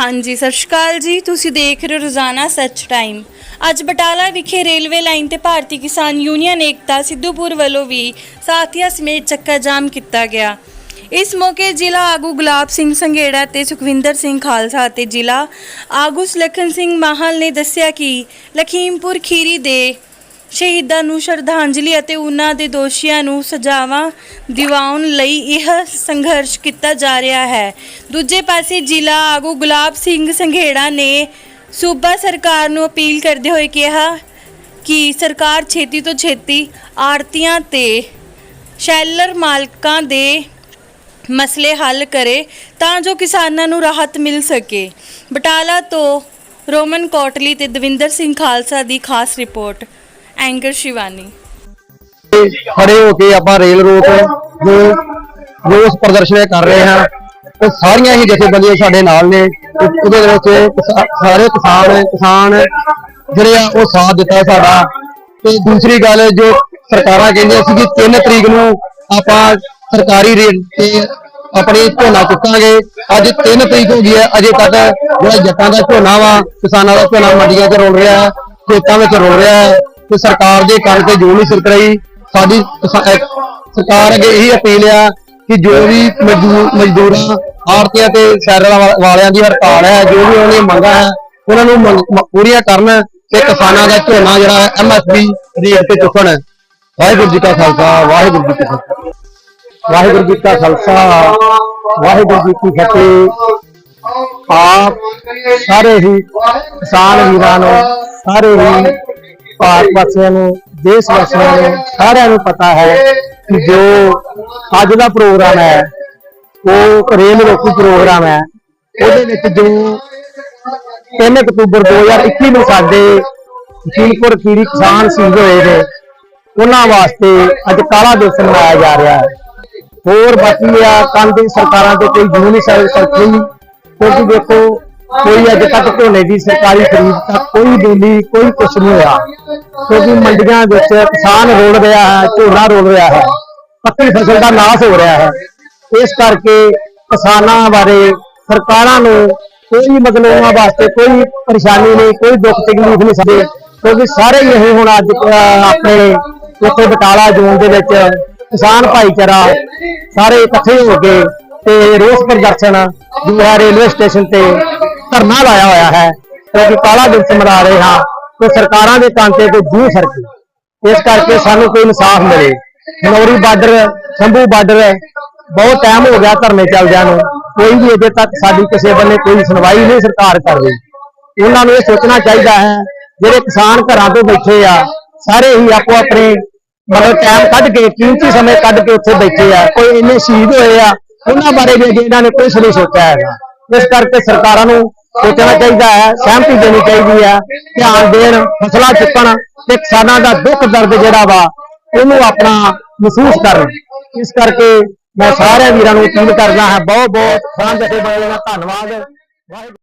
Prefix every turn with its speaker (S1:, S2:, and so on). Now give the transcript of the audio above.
S1: ਹਾਂਜੀ, ਸਤਿ ਸ਼੍ਰੀ ਅਕਾਲ ਜੀ। ਤੁਸੀਂ ਦੇਖ ਰਹੇ ਹੋ ਰੋਜ਼ਾਨਾ ਸੱਚ ਟਾਈਮ। ਅੱਜ ਬਟਾਲਾ ਵਿਖੇ ਰੇਲਵੇ ਲਾਈਨ ਤੇ ਭਾਰਤੀ ਕਿਸਾਨ ਯੂਨੀਅਨ ਏਕਤਾ ਸਿੱਧੂਪੁਰ ਵੱਲੋਂ ਵੀ ਸਾਥੀਆਂ ਸਮੇਤ ਚੱਕਾ ਜਾਮ ਕੀਤਾ ਗਿਆ। ਇਸ ਮੌਕੇ ਜ਼ਿਲ੍ਹਾ ਆਗੂ ਗੁਲਾਬ ਸਿੰਘ ਸੰਘੇੜਾ ਤੇ ਸੁਖਵਿੰਦਰ ਸਿੰਘ ਖਾਲਸਾ ਅਤੇ ਜ਼ਿਲ੍ਹਾ ਆਗੂ ਸੁਲੱਖਣ ਸਿੰਘ ਮਾਹਲ ਨੇ ਦੱਸਿਆ ਕਿ ਲਖੀਮਪੁਰ ਖੀਰੀ ਦੇ ਸ਼ਹੀਦਾਂ ਨੂੰ ਸ਼ਰਧਾਂਜਲੀ ਅਤੇ ਉਹਨਾਂ ਦੇ ਦੋਸ਼ੀਆਂ ਨੂੰ ਸਜ਼ਾਵਾਂ ਦਿਵਾਉਣ ਲਈ ਇਹ ਸੰਘਰਸ਼ ਕੀਤਾ ਜਾ ਰਿਹਾ ਹੈ। ਦੂਜੇ ਪਾਸੇ ਜ਼ਿਲ੍ਹਾ ਆਗੂ ਗੁਲਾਬ ਸਿੰਘ ਸੰਘੇੜਾ ਨੇ ਸੂਬਾ ਸਰਕਾਰ ਨੂੰ ਅਪੀਲ ਕਰਦੇ ਹੋਏ ਕਿਹਾ ਕਿ ਸਰਕਾਰ ਛੇਤੀ ਤੋਂ ਛੇਤੀ ਆੜਤੀਆਂ ਤੇ ਸ਼ੈਲਰ ਮਾਲਕਾਂ ਦੇ ਮਸਲੇ ਹੱਲ ਕਰੇ ਤਾਂ ਜੋ ਕਿਸਾਨਾਂ ਨੂੰ ਰਾਹਤ ਮਿਲ ਸਕੇ। ਬਟਾਲਾ ਤੋਂ ਰੋਮਨ ਕੋਟਲੀ ਤੇ ਦਵਿੰਦਰ ਸਿੰਘ ਖਾਲਸਾ ਦੀ ਖਾਸ ਰਿਪੋਰਟ। ਐਂਕਰ ਸ਼ਿਵਾਨੀ
S2: ਖੜੇ ਹੋ ਕੇ ਆਪਾਂ ਰੇਲ ਰੋਕ ਜੋ ਰੋਸ ਪ੍ਰਦਰਸ਼ਨ ਕਰ ਰਹੇ ਹਾਂ, ਉਹ ਸਾਰੀਆਂ ਹੀ ਜਥੇਬੰਦੀਆਂ ਸਾਡੇ ਨਾਲ ਨੇ। ਤੇ ਉਹਦੇ ਵਿੱਚ ਕਿਸਾ- ਸਾਰੇ ਕਿਸਾਨ ਕਿਸਾਨ ਜਿਹੜੇ ਆ, ਉਹ ਸਾਥ ਦਿੱਤਾ ਸਾਡਾ। ਤੇ ਦੂਸਰੀ ਗੱਲ ਜੋ ਸਰਕਾਰਾਂ ਕਹਿੰਦੀਆਂ ਸੀ ਕਿ 3 ਤਰੀਕ ਨੂੰ ਆਪਾਂ ਸਰਕਾਰੀ ਰੇਟ ਤੇ ਆਪਣੀ ਝੋਨਾ ਚੁੱਕਾਂਗੇ। ਅੱਜ 3 ਤਰੀਕ ਹੋ ਗਈ ਹੈ, ਅਜੇ ਤੱਕ ਜਿਹੜਾ ਜੱਟਾਂ ਦਾ ਝੋਨਾ ਵਾ, ਕਿਸਾਨਾਂ ਦਾ ਝੋਨਾ ਮੰਡੀਆਂ 'ਚ ਰੁਲ ਰਿਹਾ ਹੈ ਖੇਤਾਂ ਵਿੱਚ ਰੁਲ ਰਿਹਾ ਹੈ। ਤੇ ਸਰਕਾਰ ਦੇ ਕੰਨ ਤੇ ਜੋ ਨਹੀਂ ਸਿਰਕ ਰਹੀ ਸਾਡੀ ਸਰਕਾਰ ਅੱਗੇ ਇਹੀ ਅਪੀਲ ਆ ਕਿ ਜੋ ਵੀ ਮਜ਼ਦੂਰਾਂ, ਆੜਤੀਆਂ ਤੇ ਸ਼ਹਿਰਾਂ ਵਾਲਿਆਂ ਦੀ ਹੜਤਾਲ ਹੈ, ਜੋ ਵੀ ਉਹਨਾਂ ਦੀਆਂ ਮੰਗਾਂ ਹੈ, ਉਹਨਾਂ ਨੂੰ ਪੂਰੀਆਂ ਕਰਨ ਤੇ ਕਿਸਾਨਾਂ ਦਾ ਝੋਨਾ ਜਿਹੜਾ ਐਮਐਸਪੀ ਰੇਟ ਤੇ ਚੁੱਕਣ। ਵਾਹਿਗੁਰੂ ਜੀ ਕਾ ਖਾਲਸਾ, ਵਾਹਿਗੁਰੂ ਜੀ ਕੀ ਫਤਿਹ। ਵਾਹਿਗੁਰੂ ਜੀ ਕਾ ਖਾਲਸਾ, ਵਾਹਿਗੁਰੂ ਜੀ ਕੀ ਫਤਿਹ। ਆਪ ਸਾਰੇ ਹੀ ਕਿਸਾਨ ਵੀਰਾਂ ਨੂੰ, ਸਾਰੇ ਹੀ ਭਾਰਤ ਵਾਸੀਆਂ ਨੂੰ, ਦੇਸ਼ ਵਾਸੀਆਂ ਨੂੰ, ਸਾਰਿਆਂ ਨੂੰ ਪਤਾ ਹੈ ਕਿ ਜੋ ਅੱਜ ਦਾ ਪ੍ਰੋਗਰਾਮ ਹੈ, ਉਹ ਰੇਲ ਰੋਕੂ ਪ੍ਰੋਗਰਾਮ ਹੈ। ਉਹਦੇ ਵਿੱਚ ਜੋ 3 ਅਕਤੂਬਰ 2021 ਨੂੰ ਸਾਡੇ ਜੀਨਪੁਰ ਖੀਰੀ ਕਿਸਾਨ ਸਿੰਘ ਹੋਏ ਨੇ, ਉਹਨਾਂ ਵਾਸਤੇ ਅੱਜ ਕਾਲਾ ਦਿਵਸ ਮਨਾਇਆ ਜਾ ਰਿਹਾ ਹੈ। ਹੋਰ ਬਾਕੀ ਆ ਕੱਲ ਦੀ ਸਰਕਾਰਾਂ ਤੇ ਕੋਈ ਜੂ ਨਹੀਂ ਸਕ- ਕਿਉਂਕਿ ਦੇਖੋ ਕੋਈ ਅੱਜ ਤੱਕ ਝੋਨੇ ਦੀ ਸਰਕਾਰੀ ਖਰੀਦ ਤੱਕ ਕੋਈ ਬੋਲੀ ਕੋਈ ਕੁਛ ਨਹੀਂ ਹੋਇਆ। ਕਿਉਂਕਿ ਮੰਡੀਆਂ ਵਿੱਚ ਕਿਸਾਨ ਰੋਲ ਰਿਹਾ ਹੈ, ਝੋਨਾ ਰੋਲ ਰਿਹਾ ਹੈ, ਪੱਕੀ ਫਸਲ ਦਾ ਨਾਸ਼ ਹੋ ਰਿਹਾ ਹੈ। ਇਸ ਕਰਕੇ ਕਿਸਾਨਾਂ ਬਾਰੇ ਸਰਕਾਰਾਂ ਨੂੰ ਕੋਈ ਮਤਲਬ ਉਹਨਾਂ ਵਾਸਤੇ ਕੋਈ ਪਰੇਸ਼ਾਨੀ ਨਹੀਂ, ਕੋਈ ਦੁੱਖ ਤਕਲੀਫ ਨਹੀਂ ਸਾਡੇ। ਕਿਉਂਕਿ ਸਾਰੇ ਹੀ ਇਹ ਹੁਣ ਅੱਜ ਆਪਣੇ ਇੱਥੇ ਬਟਾਲਾ ਜ਼ੋਨ ਦੇ ਵਿੱਚ ਕਿਸਾਨ ਭਾਈਚਾਰਾ ਸਾਰੇ ਇਕੱਠੇ ਹੋ ਕੇ ਤੇ ਰੋਸ ਪ੍ਰਦਰਸ਼ਨ, ਜੋ ਰੇਲਵੇ ਸਟੇਸ਼ਨ ਤੇ ਧਰਨਾ ਲਾਇਆ ਹੋਇਆ ਹੈ ਕਿਉਂਕਿ ਕਾਲਾ ਦਿਵਸ ਮਨਾ ਰਹੇ ਹਾਂ ਤੇ ਸਰਕਾਰਾਂ ਦੇ ਕੰਨ ਤੇ ਕੋਈ ਜੂ ਸਰਕੀ। ਇਸ ਕਰਕੇ ਸਾਨੂੰ ਕੋਈ ਇਨਸਾਫ ਮਿਲੇ। ਨੌਰੀ ਬਾਰਡਰ, ਸ਼ੰਭੂ ਬਾਰਡਰ ਬਹੁਤ ਟਾਈਮ ਹੋ ਗਿਆ ਧਰਨੇ ਚੱਲਦਿਆਂ ਨੂੰ। ਕੋਈ ਵੀ ਅਜੇ ਤੱਕ ਸਾਡੀ ਕਿਸੇ ਬੰਨੇ ਕੋਈ ਸੁਣਵਾਈ ਨਹੀਂ ਸਰਕਾਰ ਕਰ ਰਹੀ। ਉਹਨਾਂ ਨੂੰ ਇਹ ਸੋਚਣਾ ਚਾਹੀਦਾ ਹੈ, ਜਿਹੜੇ ਕਿਸਾਨ ਘਰਾਂ ਤੋਂ ਬੈਠੇ ਆ, ਸਾਰੇ ਹੀ ਆਪੋ ਆਪਣੇ ਮਤਲਬ ਟਾਈਮ ਕੱਢ ਕੇ, ਕੀਮਤੀ ਸਮੇਂ ਕੱਢ ਕੇ ਉੱਥੇ ਬੈਠੇ ਆ, ਕੋਈ ਇੰਨੇ ਸ਼ਹੀਦ ਹੋਏ ਆ, ਉਹਨਾਂ ਬਾਰੇ ਵੀ ਅਜੇ ਇਹਨਾਂ ਨੇ ਕੁਝ ਨਹੀਂ ਸੋਚਿਆ ਹੈਗਾ। ਇਸ ਕਰਕੇ ਸਰਕਾਰਾਂ ਨੂੰ ਸੋਚਣਾ ਚਾਹੀਦਾ ਹੈ, ਸਹਿਮਤੀ ਦੇਣੀ ਚਾਹੀਦੀ ਹੈ, ਧਿਆਨ ਦੇਣ ਫਸਲਾਂ ਚੁੱਕਣ ਤੇ ਕਿਸਾਨਾਂ ਦਾ ਦੁੱਖ ਦਰਦ ਜਿਹੜਾ ਵਾ, ਉਹਨੂੰ ਆਪਣਾ ਮਹਿਸੂਸ ਕਰਨ। ਇਸ ਕਰਕੇ ਮੈਂ ਸਾਰਿਆਂ ਵੀਰਾਂ ਨੂੰ ਅਪੀਲ ਕਰਦਾ ਹਾਂ ਬਹੁਤ ਬਹੁਤ ਕਿਸਾਨ ਜਥੇਬੰਦੀਆਂ ਦਾ ਧੰਨਵਾਦ।